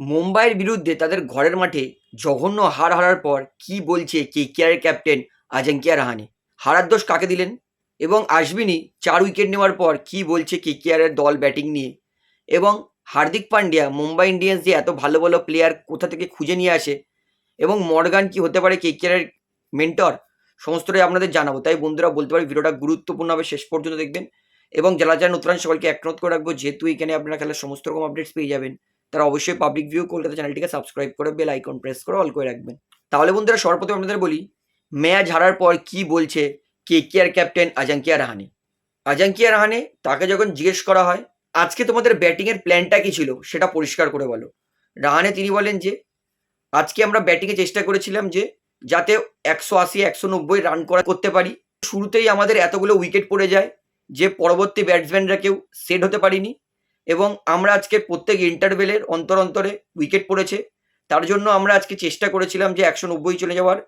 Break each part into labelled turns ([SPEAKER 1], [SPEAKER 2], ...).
[SPEAKER 1] মুম্বাইয়ের বিরুদ্ধে তাদের ঘরের মাঠে জঘন্য হার হারার পর কি বলছে কে কেকেআরের ক্যাপ্টেন আজাঙ্কিয়া রাহানে? হারার দোষ কাকে দিলেন? এবং আশবিনী চার উইকেট নেওয়ার পর কি বলছে কে কেকেআরের দল ব্যাটিং নিয়ে? এবং হার্দিক পান্ডিয়া মুম্বাই ইন্ডিয়ান্স যে এত ভালো ভালো প্লেয়ার কোথা থেকে খুঁজে নিয়ে আসে? এবং মর্গান কি হতে পারে কে কেকেআরের মেন্টর সমস্তটাই আপনাদের জানাব। তাই বন্ধুরা, বলতে পারি ভিডিওটা গুরুত্বপূর্ণ হবে, শেষ পর্যন্ত দেখবেন। এবং যারা যারা নতুন সকলকে একনোট করে রাখব। যেহেতু এখানে আপনারা খেলার সমস্ত রকম আপডেটস পেয়ে যাবেন। তারা অবশ্যই পাবলিক ভিউ কলকাতা চ্যানেলটিকে সাবস্ক্রাইব করে বেল আইকন প্রেস করে অল করে রাখবেন। তাহলে বন্ধুরা সর্বপ্রথম আপনাদের বলি ম্যাচ হারার পর কি বলছে কে কে আর ক্যাপ্টেন আজাঙ্কিয়া রাহানে। আজাঙ্কিয়া রাহানে? তাকে যখন জিজ্ঞেস করা হয়, আজকে তোমাদের ব্যাটিংয়ের প্ল্যানটা কি ছিল? সেটা পরিষ্কার করে বলো। রাহানে তিনি বলেন যে, আজকে আমরা ব্যাটিংয়ে চেষ্টা করেছিলাম যে, যাতে একশো আশি, একশো নব্বই রান করা করতে পারি। শুরুতেই আমাদের এতগুলো উইকেট পড়ে যায় যে পরবর্তী ব্যাটসম্যানরা কেউ সেট হতে পারিনি। এবং আমরা আজকে প্রত্যেক ইন্টারভেলের অন্তর অন্তরে উইকেট পড়েছে। তার জন্য আমরা আজকে চেষ্টা করেছিলাম যে একশো নব্বই চলে যাওয়ার,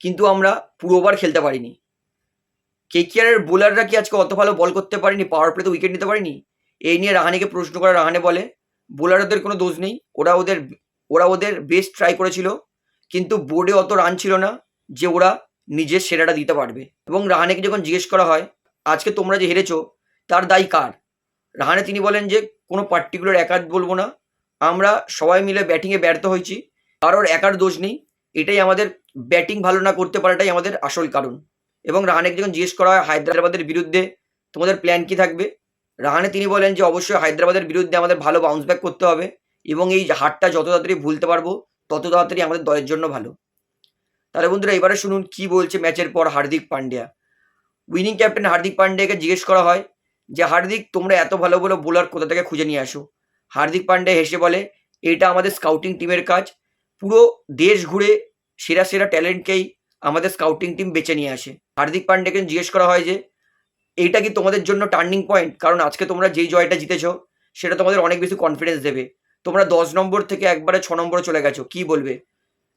[SPEAKER 1] কিন্তু আমরা পুরো ওভার খেলতে পারিনি। কেকিআরের বোলাররা কি আজকে অত ভালো বল করতে পারেনি? পাওয়ার প্লেতে উইকেট নিতে পারেনি? এই নিয়ে রাহানেকে প্রশ্ন করে, রাহানে বলে বোলারদের কোনো দোষ নেই। ওরা ওদের ওরা ওদের বেস্ট ট্রাই করেছিল, কিন্তু বোর্ডে অত রান ছিল না যে ওরা নিজের সেরাটা দিতে পারবে। এবং রাহানেকে যখন জিজ্ঞেস করা হয়, আজকে তোমরা যে হেরেছো, তার দায়ী কার? রাহানে তিনি বলেন যে, কোনো পার্টিকুলার একার বলব না। আমরা সবাই মিলে ব্যাটিংয়ে ব্যর্থ হয়েছি। কারোর একার দোষ নেই। এটাই আমাদের ব্যাটিং ভালো না করতে পারাটাই আমাদের আসল কারণ। এবং রাহানেকে যখন জিজ্ঞেস করা হয় হায়দ্রাবাদের বিরুদ্ধে, তোমাদের প্ল্যান কি থাকবে? রাহানে তিনি বলেন যে, অবশ্যই হায়দ্রাবাদের বিরুদ্ধে আমাদের ভালো বাউন্স ব্যাক করতে হবে এবং এই হারটা যত তাড়াতাড়ি ভুলতে পারব, তত তাড়াতাড়ি আমাদের দলের জন্য ভালো। তাহলে বন্ধুরা, এবারে শুনুন কি বলছে ম্যাচের পর হার্দিক পান্ডিয়া। উইনিং ক্যাপ্টেন হার্দিক পান্ডিয়াকে জিজ্ঞেস করা হয় যে, হার্দিক, তোমরা এত ভালো ভালো বোলার কোথা থেকে খুঁজে নিয়ে আসো? হার্দিক পান্ডে হেসে বলে, এটা আমাদের স্কাউটিং টিমের কাজ। পুরো দেশ ঘুরে সেরা সেরা ট্যালেন্টকেই আমাদের স্কাউটিং টিম বেছে নিয়ে আসে। হার্দিক পান্ডিয়াকে জিজ্ঞেস করা হয় যে, এইটা কি তোমাদের জন্য টার্নিং পয়েন্ট কারণ আজকে তোমরা যেই জয়টা জিতেছো, সেটা তোমাদের অনেক বেশি কনফিডেন্স দেবে। তোমরা দশ নম্বর থেকে একবারে ছ নম্বরে চলে গেছো, কি বলবে?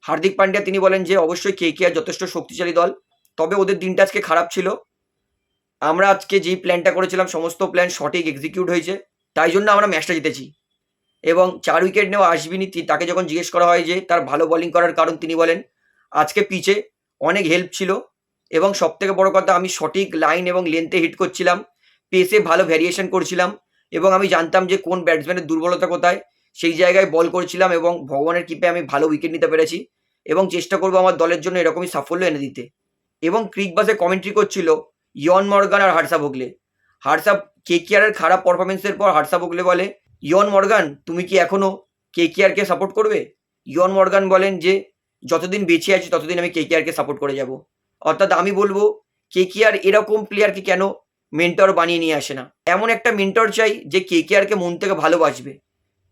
[SPEAKER 1] হার্দিক পান্ডিয়া তিনি বলেন যে, অবশ্যই কে কে আর যথেষ্ট শক্তিশালী দল। তবে ওদের দিনটা আজকে খারাপ ছিল। আমরা আজকে যেই প্ল্যানটা করেছিলাম, সমস্ত প্ল্যান সঠিক এক্সিকিউট হয়েছে। তাই জন্য আমরা ম্যাচটা জিতেছি। এবং চার উইকেট নেওয়া আসবিনি। তাকে যখন জিজ্ঞেস করা হয় যে, তার ভালো বলিং করার কারণ তিনি বলেন, আজকে পিচে অনেক হেল্প ছিল। এবং সব থেকে বড় কথা, আমি সঠিক লাইন এবং লেন্থে হিট করছিলাম। পেসে ভালো ভ্যারিয়েশন করছিলাম। এবং আমি জানতাম যে, কোন ব্যাটসম্যানের দুর্বলতা কোথায়। সেই জায়গায় বল করছিলাম এবং ভগবানের কৃপে আমি ভালো উইকেট নিতে পেরেছি। এবং চেষ্টা করব আমার দলের জন্য এরকমই সাফল্য এনে দিতে। এবং ক্রিক বাসে কমেন্ট্রি করছিল ইয়ন মর্গান আর হার্সা ভোগলে। হার্সা কেকিআরের খারাপ পারফরমেন্সের পর হার্সা ভোগলে বলে, ইয়ন মর্গান, তুমি কি এখনও কে কেকিআরকে সাপোর্ট করবে? ইয়ন মর্গান বলেন যে, যতদিন বেঁচে আছি, ততদিন আমি কে কেকিআরকে সাপোর্ট করে যাব। অর্থাৎ আমি বলব, কেকিআর এরকম প্লেয়ারকে কেন মেন্টর বানিয়ে নিয়ে আসে না? এমন একটা মেন্টর চাই যে কে কেকিআরকে মন থেকে ভালোবাসবে।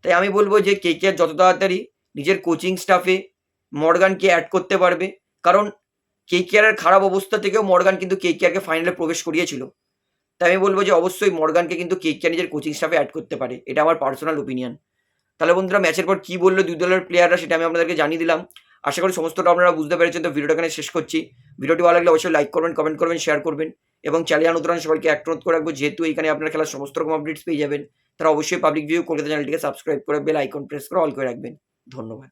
[SPEAKER 1] তাই আমি বলব যে, কেকিআর যত তাড়াতাড়ি নিজের কোচিং স্টাফে মর্গানকে অ্যাড করতে পারবে। কারণ কেকিআরের খারাপ অবস্থা থেকেও মর্গান কিন্তু কে কেকিআরকে ফাইনালে প্রবেশ করিয়েছিল। তাই আমি বলব যে অবশ্যই মর্গানকে কিন্তু কে কেকিআর নিজের কোচিং স্টাফে অ্যাড করতে পারে। এটা আমার পার্সোনাল ওপিনিয়ন তাহলে বন্ধুরা ম্যাচের পর কী বলল দুই দলের প্লেয়াররা সেটা আমি আপনাদেরকে জানিয়ে দিলাম। আশা করি সমস্তটা আপনারা বুঝতে পেরেছেন। তো ভিডিওটা এখানে শেষ করছি। ভিডিওটি ভালো লাগলে অবশ্যই লাইক করবেন কমেন্ট করবেন শেয়ার করবেন এবং চ্যানেল নতুন সবাইকে অ্যাক্ট করে রাখব। যেহেতু এখানে আপনার খেলার সমস্ত রকম আপডেটস পেয়ে যাবেন, তারা অবশ্যই পাবলিক ভিউ কলকাতা চ্যানেলটিকে সাবস্ক্রাইব করে বেল আইকন প্রেস করে অল করে রাখবেন। ধন্যবাদ।